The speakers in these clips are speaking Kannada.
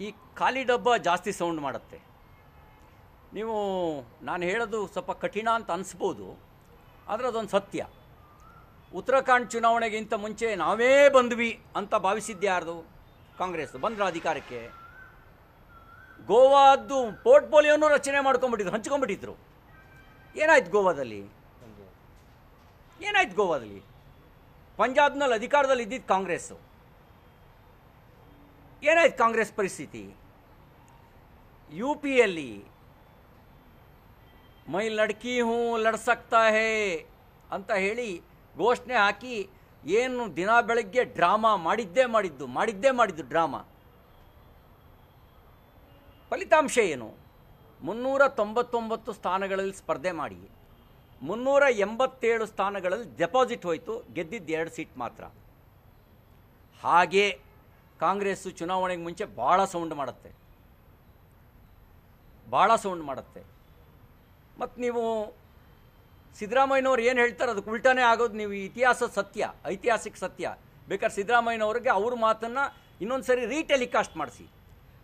ಈ ಖಾಲಿ ಡಬ್ಬ ಜಾಸ್ತಿ ಸೌಂಡ್ ಮಾಡುತ್ತೆ. ನೀವು, ನಾನು ಹೇಳೋದು ಸ್ವಲ್ಪ ಕಠಿಣ ಅಂತ ಅನಿಸ್ಬೋದು, ಆದರೆ ಅದೊಂದು ಸತ್ಯ. ಉತ್ತರಾಖಂಡ್ ಚುನಾವಣೆಗಿಂತ ಮುಂಚೆ ನಾವೇ ಬಂದ್ವಿ ಅಂತ ಭಾವಿಸಿದ್ದೆ ಯಾರ್ದು? ಕಾಂಗ್ರೆಸ್. ಬಂದ್ರ ಅಧಿಕಾರಕ್ಕೆ? ಗೋವಾದ್ದು ಪೋರ್ಟ್ಫೋಲಿಯೋನು ರಚನೆ ಮಾಡ್ಕೊಂಡ್ಬಿಟ್ಟಿದ್ರು ಹಂಚ್ಕೊಂಡ್ಬಿಟ್ಟಿದ್ರು ಏನಾಯ್ತು ಗೋವಾದಲ್ಲಿ? ಏನಾಯ್ತು ಗೋವಾದಲ್ಲಿ? ಪಂಜಾಬ್ನಲ್ಲಿ ಅಧಿಕಾರದಲ್ಲಿ ಇದ್ದಿದ್ದು ಕಾಂಗ್ರೆಸ್ಸು. ಏನಾಯ್ತು ಕಾಂಗ್ರೆಸ್ ಪರಿಸ್ಥಿತಿ? ಯು ಪಿಯಲ್ಲಿ ಮೈ ಲಡ್ಕಿ ಹೂ ಲಡ್ಸಕ್ತಾ ಹೇ ಅಂತ ಹೇಳಿ ಘೋಷಣೆ ಹಾಕಿ ಏನು ದಿನ ಬೆಳಗ್ಗೆ ಡ್ರಾಮಾ ಮಾಡಿದ್ದೇ ಮಾಡಿದ್ದು ಮಾಡಿದ್ದೇ ಮಾಡಿದ್ದು ಡ್ರಾಮಾ. ಫಲಿತಾಂಶ ಏನು? ಮುನ್ನೂರ ತೊಂಬತ್ತೊಂಬತ್ತು ಸ್ಥಾನಗಳಲ್ಲಿ ಸ್ಪರ್ಧೆ ಮಾಡಿ ಮುನ್ನೂರ ಎಂಬತ್ತೇಳು ಸ್ಥಾನಗಳಲ್ಲಿ ಡೆಪಾಸಿಟ್ ಹೋಯಿತು, ಗೆದ್ದಿದ್ದು ಎರಡು ಸೀಟ್ ಮಾತ್ರ. ಹಾಗೆ ಕಾಂಗ್ರೆಸ್ಸು ಚುನಾವಣೆಗೆ ಮುಂಚೆ ಭಾಳ ಸೌಂಡ್ ಮಾಡುತ್ತೆ. ಭಾಳ ಸೌಂಡ್ ಮಾಡುತ್ತೆ. ಮತ್ತು ನೀವು ಸಿದ್ದರಾಮಯ್ಯನವ್ರು ಏನು ಹೇಳ್ತಾರೆ, ಅದಕ್ಕೆ ಉಲ್ಟಾನೇ ಆಗೋದು ನೀವು ಇತಿಹಾಸ ಸತ್ಯ, ಐತಿಹಾಸಿಕ ಸತ್ಯ. ಬೇಕಾದ್ರೆ ಸಿದ್ದರಾಮಯ್ಯನವ್ರಿಗೆ ಅವ್ರ ಮಾತನ್ನು ಇನ್ನೊಂದು ಸರಿ ರೀಟೆಲಿಕಾಸ್ಟ್ ಮಾಡಿಸಿ.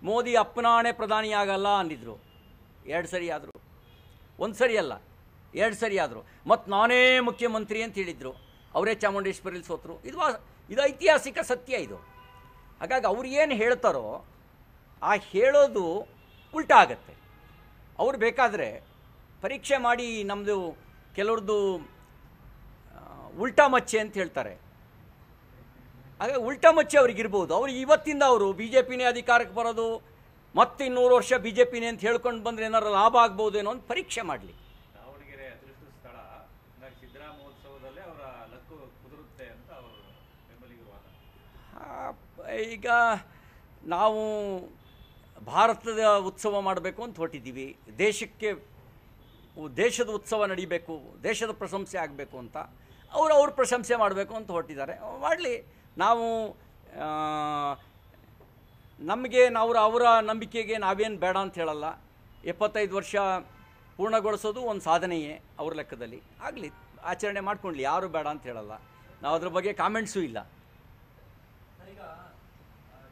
ಮೋದಿ ಅಪ್ಪನಾಣೆ ಪ್ರಧಾನಿ ಆಗಲ್ಲ ಅಂದಿದ್ರು. ಎರಡು ಸರಿ ಆದರು. ಒಂದು ಸರಿ ಅಲ್ಲ, ಎರಡು ಸರಿ ಆದರು. ಮತ್ತು ನಾನೇ ಮುಖ್ಯಮಂತ್ರಿ ಅಂತ ಹೇಳಿದರು. ಅವರೇ ಚಾಮುಂಡೇಶ್ವರಿಲಿ ಸೋತರು. ಇದು ಇದು ಐತಿಹಾಸಿಕ ಸತ್ಯ ಇದು. ಹಾಗಾಗಿ ಅವ್ರು ಏನು ಹೇಳ್ತಾರೋ ಆ ಹೇಳೋದು ಉಲ್ಟಾ ಆಗತ್ತೆ ಅವ್ರು ಬೇಕಾದರೆ ಪರೀಕ್ಷೆ ಮಾಡಿ ನಮ್ಮದು ಕೆಲವ್ರದ್ದು ಉಲ್ಟಾ ಮಚ್ಚೆ ಅಂತ ಹೇಳ್ತಾರೆ. ಹಾಗೆ ಉಲ್ಟಾ ಮಚ್ಚೆ ಅವ್ರಿಗಿರ್ಬೋದು ಅವ್ರು ಇವತ್ತಿಂದ ಅವರು ಬಿ ಜೆ ಪಿನೇ ಅಧಿಕಾರಕ್ಕೆ ಬರೋದು ಮತ್ತೆ ಇನ್ನೂರು ವರ್ಷ ಬಿ ಜೆ ಪಿನೇ ಅಂತ ಹೇಳ್ಕೊಂಡು ಬಂದರೆ ಏನಾರು ಲಾಭ ಆಗ್ಬೋದೇನೋ ಅಂತ ಪರೀಕ್ಷೆ ಮಾಡಲಿ ಈಗ ನಾವು ಭಾರತದ ಉತ್ಸವ ಮಾಡಬೇಕು ಅಂತ ಹೊರಟಿದ್ದೀವಿ. ದೇಶಕ್ಕೆ ದೇಶದ ಉತ್ಸವ ನಡೀಬೇಕು, ದೇಶದ ಪ್ರಶಂಸೆ ಆಗಬೇಕು ಅಂತ. ಅವರು ಅವ್ರ ಪ್ರಶಂಸೆ ಮಾಡಬೇಕು ಅಂತ ಹೊರಟಿದ್ದಾರೆ. ಮಾಡಲಿ, ನಾವು ನಮಗೆ ನಾವು ಅವರ ನಂಬಿಕೆಗೆ ನಾವೇನು ಬೇಡ ಅಂತ ಹೇಳಲ್ಲ. ಎಪ್ಪತ್ತೈದು ವರ್ಷ ಪೂರ್ಣಗೊಳಿಸೋದು ಒಂದು ಸಾಧನೆಯೇ ಅವ್ರ ಲೆಕ್ಕದಲ್ಲಿ. ಆಗಲಿ, ಆಚರಣೆ ಮಾಡ್ಕೊಂಡ್ಲಿ. ಯಾರು ಬೇಡ ಅಂತ ಹೇಳಲ್ಲ. ನಾವು ಅದ್ರ ಬಗ್ಗೆ ಕಾಮೆಂಟ್ಸೂ ಇಲ್ಲ ಈಗ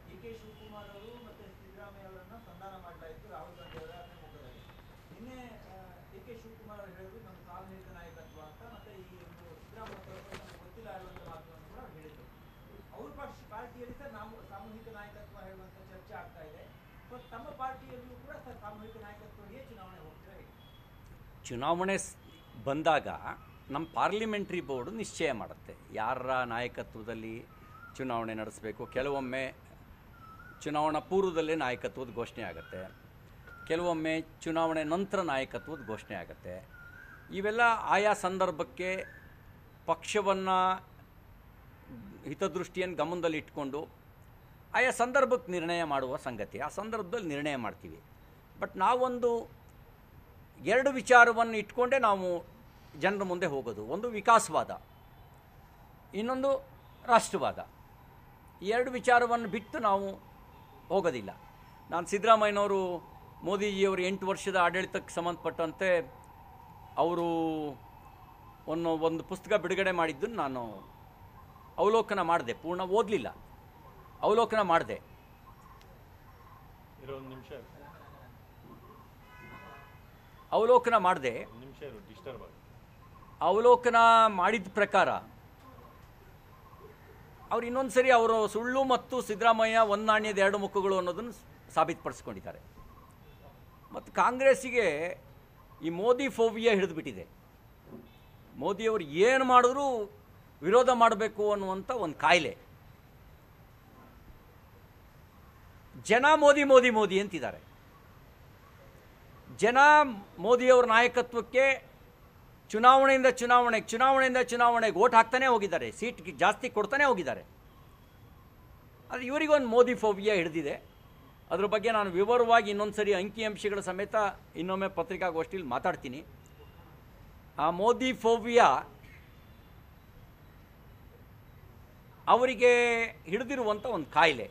ಡಿ ಕೆ ಶಿವಕುಮಾರ್ ಅವರು ಮತ್ತೆ ಸಿದ್ದರಾಮಯ್ಯ ಅವರನ್ನ ಸಂಧಾನ ಮಾಡಲಾಯಿತು ರಾಹುಲ್ ಗಾಂಧಿ ಅವರ ಮುಖದಲ್ಲಿ ನಿನ್ನೆ ಡಿ ಕೆ. ಶಿವಕುಮಾರ್ ಅವರು ಹೇಳಿದ್ರು ನಮ್ಮ ಸಾಮೂಹಿಕ ನಾಯಕತ್ವ ಅಂತ. ಮತ್ತೆ ಈ ಒಂದು ಸಿದ್ದರಾಮಯ್ಯ ನಮ್ಗೆ ಗೊತ್ತಿಲ್ಲ ಇರುವಂತಹ ಮಾತುಗಳನ್ನು ಕೂಡ ಹೇಳಿದ್ರು. ಅವ್ರ ಪಕ್ಷ ಪಾರ್ಟಿಯಲ್ಲಿ ಸಹ ನಾವು ಸಾಮೂಹಿಕ ನಾಯಕತ್ವ ಹೇಳುವಂತ ಚರ್ಚೆ ಆಗ್ತಾ ಇದೆ. ತಮ್ಮ ಪಾರ್ಟಿಯಲ್ಲಿಯೂ ಕೂಡ ಸಾಮೂಹಿಕ ನಾಯಕತ್ವಕ್ಕೆ ಚುನಾವಣೆ ಹೋಗ್ತೀರಾ ಚುನಾವಣೆ ಬಂದಾಗ ನಮ್ಮ ಪಾರ್ಲಿಮೆಂಟ್ರಿ ಬೋರ್ಡು ನಿಶ್ಚಯ ಮಾಡುತ್ತೆ. ಯಾರ ನಾಯಕತ್ವದಲ್ಲಿ ಚುನಾವಣೆ ನಡೆಸಬೇಕು, ಕೆಲವೊಮ್ಮೆ ಚುನಾವಣಾ ಪೂರ್ವದಲ್ಲೇ ನಾಯಕತ್ವದ ಘೋಷಣೆ ಆಗುತ್ತೆ. ಕೆಲವೊಮ್ಮೆ ಚುನಾವಣೆ ನಂತರ ನಾಯಕತ್ವದ ಘೋಷಣೆ ಆಗುತ್ತೆ. ಇವೆಲ್ಲ ಆಯಾ ಸಂದರ್ಭಕ್ಕೆ ಪಕ್ಷವನ್ನು ಹಿತದೃಷ್ಟಿಯನ್ನು ಗಮನದಲ್ಲಿ ಇಟ್ಕೊಂಡು ಆಯಾ ಸಂದರ್ಭಕ್ಕೆ ನಿರ್ಣಯ ಮಾಡುವ ಸಂಗತಿ. ಆ ಸಂದರ್ಭದಲ್ಲಿ ನಿರ್ಣಯ ಮಾಡ್ತೀವಿ. ಬಟ್ ನಾವೊಂದು ಎರಡು ವಿಚಾರವನ್ನು ಇಟ್ಕೊಂಡೇ ನಾವು ಜನರ ಮುಂದೆ ಹೋಗೋದು. ಒಂದು ವಿಕಾಸವಾದ, ಇನ್ನೊಂದು ರಾಷ್ಟ್ರವಾದ. ಎರಡು ವಿಚಾರವನ್ನು ಬಿಟ್ಟು ನಾವು ಹೋಗೋದಿಲ್ಲ. ನಾನು ಸಿದ್ದರಾಮಯ್ಯನವರು ಮೋದಿಜಿಯವರು ಎಂಟು ವರ್ಷದ ಆಡಳಿತಕ್ಕೆ ಸಂಬಂಧಪಟ್ಟಂತೆ ಅವರು ಒಂದು ಒಂದು ಪುಸ್ತಕ ಬಿಡುಗಡೆ ಮಾಡಿದ್ದನ್ನು ನಾನು ಅವಲೋಕನ ಮಾಡಿದೆ. ಪೂರ್ಣ ಓದಲಿಲ್ಲ. ಅವಲೋಕನ ಮಾಡಿದೆ. ಅವಲೋಕನ ಮಾಡಿದೆ. ಅವಲೋಕನ ಮಾಡಿದ ಪ್ರಕಾರ ಅವ್ರು ಇನ್ನೊಂದು ಸರಿ ಅವರು ಸುಳ್ಳು ಮತ್ತು ಸಿದ್ದರಾಮಯ್ಯ ಒಂದು ನಾಣ್ಯದ ಎರಡು ಮುಖಗಳು ಅನ್ನೋದನ್ನು ಸಾಬೀತುಪಡಿಸ್ಕೊಂಡಿದ್ದಾರೆ. ಮತ್ತು ಕಾಂಗ್ರೆಸ್ಸಿಗೆ ಈ ಮೋದಿ ಫೋಬಿಯಾ ಹಿಡಿದುಬಿಟ್ಟಿದೆ. ಮೋದಿಯವರು ಏನು ಮಾಡಿದ್ರೂ ವಿರೋಧ ಮಾಡಬೇಕು ಅನ್ನುವಂಥ ಒಂದು ಕಾಯಿಲೆ. ಜನ ಮೋದಿ ಮೋದಿ ಮೋದಿ ಅಂತಿದ್ದಾರೆ. ಜನ ಮೋದಿಯವರ ನಾಯಕತ್ವಕ್ಕೆ ಚುನಾವಣೆಯಿಂದ ಚುನಾವಣೆಗೆ ಚುನಾವಣೆಯಿಂದ ಚುನಾವಣೆಗೆ ಓಟ್ ಹಾಕ್ತಾನೆ ಹೋಗಿದ್ದಾರೆ. ಸೀಟ್ ಜಾಸ್ತಿ ಕೊಡ್ತಾನೆ ಹೋಗಿದ್ದಾರೆ. ಅದು ಇವರಿಗೊಂದು ಮೋದಿ ಫೋಬಿಯಾ ಹಿಡಿದಿದೆ. ಅದ್ರ ಬಗ್ಗೆ ನಾನು ವಿವರವಾಗಿ ಇನ್ನೊಂದು ಸರಿ ಅಂಕಿಅಂಶಗಳ ಸಮೇತ ಇನ್ನೊಮ್ಮೆ ಪತ್ರಿಕಾಗೋಷ್ಠಿಯಲ್ಲಿ ಮಾತಾಡ್ತೀನಿ. ಆ ಮೋದಿ ಫೋಬಿಯಾ ಅವರಿಗೆ ಹಿಡಿದಿರುವಂಥ ಒಂದು ಕಾಯಿಲೆ.